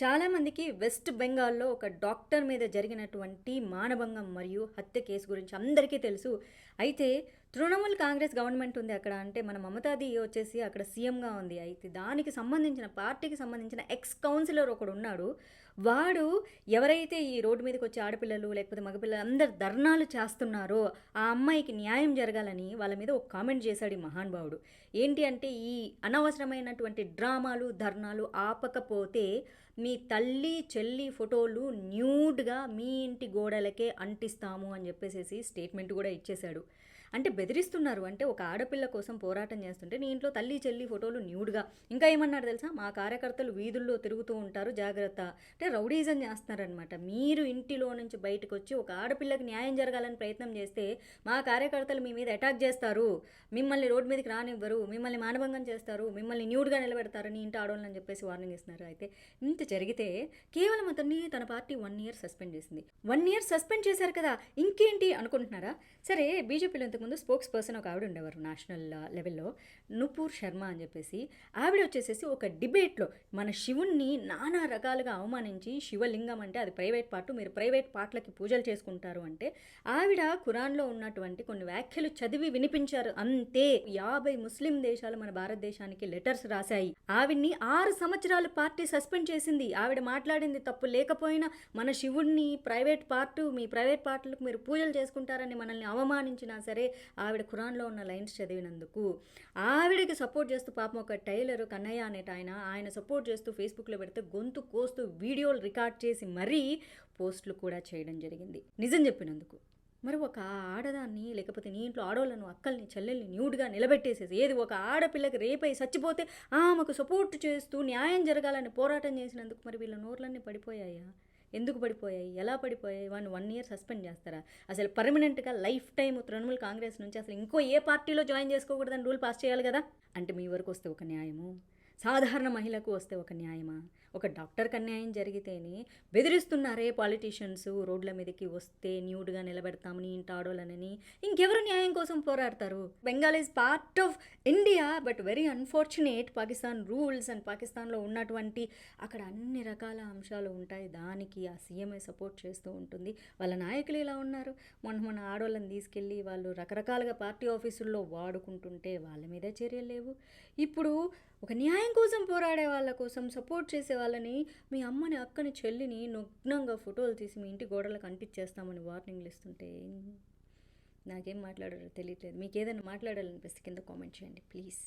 చాలామందికి వెస్ట్ బెంగాల్లో ఒక డాక్టర్ మీద జరిగినటువంటి మానభంగం మరియు హత్య కేసు గురించి అందరికీ తెలుసు. అయితే తృణమూల్ కాంగ్రెస్ గవర్నమెంట్ ఉంది అక్కడ అంటే మన మమతాది వచ్చేసి అక్కడ సీఎంగా ఉంది. అయితే దానికి సంబంధించిన పార్టీకి సంబంధించిన ఎక్స్ కౌన్సిలర్ ఒకడు ఉన్నాడు. వాడు ఎవరైతే ఈ రోడ్డు మీదకి వచ్చే ఆడపిల్లలు లేకపోతే మగపిల్లలు అందరు ధర్నాలు చేస్తున్నారో ఆ అమ్మాయికి న్యాయం జరగాలని వాళ్ళ మీద ఒక కామెంట్ చేశాడు ఈ మహానుభావుడు ఏంటి అంటే ఈ అనవసరమైనటువంటి డ్రామాలు ధర్నాలు ఆపకపోతే మీ తల్లి చెల్లి ఫోటోలు న్యూడ్గా మీ ఇంటి గోడలకే అంటిస్తాము అని చెప్పేసేసి స్టేట్మెంట్ కూడా ఇచ్చేశాడు. అంటే బెదిరిస్తున్నారు. అంటే ఒక ఆడపిల్ల కోసం పోరాటం చేస్తుంటే నీ ఇంట్లో తల్లి చెల్లి ఫోటోలు న్యూడ్గా. ఇంకా ఏమన్నారు తెలుసా? మా కార్యకర్తలు వీధుల్లో తిరుగుతూ ఉంటారు. జాగ్రత్త. అంటే రౌడీజం చేస్తున్నారనమాట మీరు ఇంటిలో నుంచి బయటకు వచ్చి ఒక ఆడపిల్లకి న్యాయం జరగాలని ప్రయత్నం చేస్తే మా కార్యకర్తలు మీ మీద అటాక్ చేస్తారు. మిమ్మల్ని రోడ్డు మీదకి రానివ్వరు. మిమ్మల్ని మానభంగం చేస్తారు. మిమ్మల్ని న్యూడ్గా నిలబెడతారు. నీ ఇంటి ఆడవాళ్ళని చెప్పేసి వార్నింగ్ ఇస్తున్నారు. అయితే ఇంత జరిగితే కేవలం అతన్ని తన పార్టీ వన్ ఇయర్ సస్పెండ్ చేసింది. వన్ ఇయర్ సస్పెండ్ చేశారు కదా? ఇంకేంటి అనుకుంటున్నారా? సరే బీజేపీలో అంతకుముందు స్పోక్స్ పర్సన్ ఒక ఆవిడ ఉండేవారు నేషనల్ లెవెల్లో. నుపూర్ శర్మ అని చెప్పేసి. ఆవిడ వచ్చేసేసి ఒక డిబేట్లో మన శివుణ్ణి నానా రకాలుగా అవమానించి శివలింగం అంటే అది ప్రైవేట్ పార్ట్ మీరు ప్రైవేట్ పార్ట్లకి పూజలు చేసుకుంటారు అంటే ఆవిడ ఖురాన్లో ఉన్నటువంటి కొన్ని వ్యాఖ్యలు చదివి వినిపించారు. అంతే యాభై ముస్లిం దేశాలు మన భారతదేశానికి లెటర్స్ రాశాయి. ఆవిడ్ని ఆరు సంవత్సరాలు పార్టీ సస్పెండ్ చేసింది. ఆవిడ మాట్లాడింది తప్పు లేకపోయినా మన శివుణ్ణి ప్రైవేట్ పార్ట్ మీ ప్రైవేట్ పార్ట్లకు మీరు పూజలు చేసుకుంటారని మనల్ని అవమానించినా సరే ఆవిడ ఖురాన్లో ఉన్న లైన్స్ చదివినందుకు ఆవిడకి సపోర్ట్ చేస్తూ పాపం ఒక టైలర్ కన్నయ్య అనేట ఆయన ఆయన సపోర్ట్ చేస్తూ ఫేస్బుక్లో పెడితే గొంతు కోస్తూ వీడియోలు రికార్డ్ చేసి మరీ పోస్టులు కూడా చేయడం జరిగింది. నిజం చెప్పినందుకు. మరి ఒక ఆడదాన్ని లేకపోతే నీ ఇంట్లో ఆడవాళ్ళను అక్కల్ని చెల్లెల్ని న్యూడ్గా నిలబెట్టేసేసి ఏది? ఒక ఆడపిల్లకి రేపై చచ్చిపోతే ఆమెకు సపోర్ట్ చేస్తూ న్యాయం జరగాలని పోరాటం చేసినందుకు మరి వీళ్ళ నోర్లన్నీ పడిపోయాయా? ఎందుకు పడిపోయాయి? ఎలా పడిపోయాయి? వాడిని వన్ ఇయర్ సస్పెండ్ చేస్తారా? అసలు పర్మనెంట్గా లైఫ్ టైం తృణమూల్ కాంగ్రెస్ నుంచి అసలు ఇంకో ఏ పార్టీలో జాయిన్ చేసుకోకూడదని రూల్ పాస్ చేయాలి కదా? అంటే మీ వరకు వస్తే ఒక న్యాయము? సాధారణ మహిళకు వస్తే ఒక న్యాయమా? ఒక డాక్టర్కి అన్యాయం జరిగితేనే బెదిరిస్తున్నారే పాలిటీషియన్స్ రోడ్ల మీదకి వస్తే న్యూడ్గా నిలబెడతామని ఇంటి ఆడోళ్ళనని ఇంకెవరు న్యాయం కోసం పోరాడతారు? Bengal is part of India but very unfortunate. Pakistan rules and పాకిస్తాన్లో ఉన్నటువంటి అక్కడ అన్ని రకాల అంశాలు ఉంటాయి. దానికి ఆ సీఎంఐ సపోర్ట్ చేస్తూ ఉంటుంది. వాళ్ళ నాయకులు ఇలా ఉన్నారు? మొన్న మొన్న ఆడోళ్ళని తీసుకెళ్ళి వాళ్ళు రకరకాలుగా పార్టీ ఆఫీసుల్లో వాడుకుంటుంటే వాళ్ళ మీద చర్యలు లేవు. ఇప్పుడు ఒక న్యాయం న్యాయం కోసం పోరాడే వాళ్ళ కోసం సపోర్ట్ చేసే వాళ్ళని మీ అమ్మని అక్కని చెల్లిని నగ్నంగా ఫోటోలు తీసి మీ ఇంటి గోడలకు అంటించేస్తామని వార్నింగ్లు ఇస్తుంటే నాకేం మాట్లాడారో తెలియట్లేదు. మీకు ఏదైనా మాట్లాడాలనిపిస్తే కింద కామెంట్ చేయండి ప్లీజ్